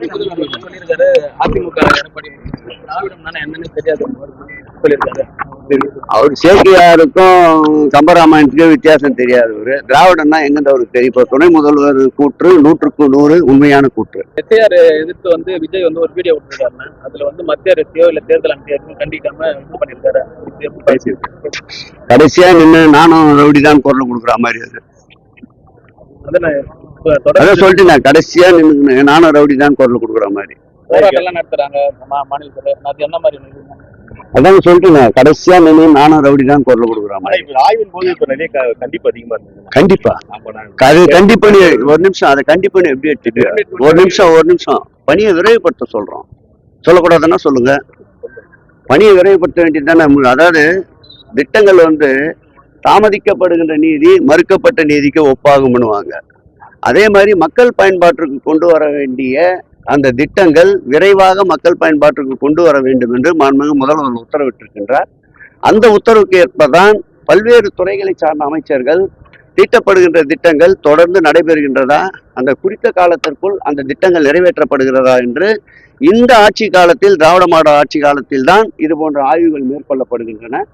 சொல்லியிருக்காரு அதிமுக எடப்பாடி திராவிடம் தானே என்னன்னு தெரியாது சொல்லியிருக்காரு அவர் சேக்கியாருக்கும் கம்பராமாயணத்துக்கும் வித்தியாசம் தெரியாது அவரு. திராவிடம்னா எங்கிருந்து அவருக்கு தெரியும் இப்போ துணை முதல்வர் கூற்று நூற்றுக்கு நூறு உண்மையான கூற்று. எஸ்ஐஆர் எதிர்த்து வந்து விஜய் வந்து ஒரு வீடியோ விட்டுருக்காருன்னு அதுல வந்து மத்திய அரசியோ இல்ல தேர்தல் அமைச்சரையும் கண்டிக்காம இது பண்ணியிருக்காரு? கடைசியா நின்று நானும் ரவுடி தான் குரல் கொடுக்குற மாதிரி அது. அதான் சொல்லிட்டு நான். கடைசியா நின்று நானும் ரவுடி தான் குரல் கொடுக்குற மாதிரி? அதான் சொல்லிட்டு நான். கடைசியா நின்று நானும் ரவுடி தான் குரல் கொடுக்குற மாதிரி. இப்ப ஆய்வின் போது இப்ப நிறைய கண்டிப்பு அதிகமா இருந்தது கண்டிப்பா. அது கண்டிப்பா நீ ஒரு நிமிஷம் அதை கண்டிப்பா நீ எப்படி எடுத்துட்டு ஒரு நிமிஷம் ஒரு நிமிஷம். பணியை விரைவுபடுத்த சொல்றோம். சொல்லக்கூடாதுன்னா சொல்லுங்க. பணியை விரைவுபடுத்த வேண்டியது தானே. அதாவது திட்டங்கள் வந்து தாமதிக்கப்படுகின்ற நீதி மறுக்கப்பட்ட நீதிக்கு ஒப்பாகும் பண்ணுவாங்க அதே மாதிரி மக்கள் பயன்பாட்டிற்கு கொண்டு வர வேண்டிய அந்த திட்டங்கள் விரைவாக மக்கள் பயன்பாட்டிற்கு கொண்டு வர வேண்டும் என்று மாண்புமிகு முதல்வர் உத்தரவிட்டிருக்கின்றார். அந்த உத்தரவுக்கு ஏற்பதான் பல்வேறு துறைகளை சார்ந்த அமைச்சர்கள் தீட்டப்படுகின்ற திட்டங்கள் தொடர்ந்து நடைபெறுகின்றதா அந்த குறித்த காலத்திற்குள் அந்த திட்டங்கள் நிறைவேற்றப்படுகிறதா என்று இந்த ஆட்சி காலத்தில் திராவிட மாடல் ஆட்சி காலத்தில் தான் இது போன்ற ஆய்வுகள் மேற்கொள்ளப்படுகின்றன.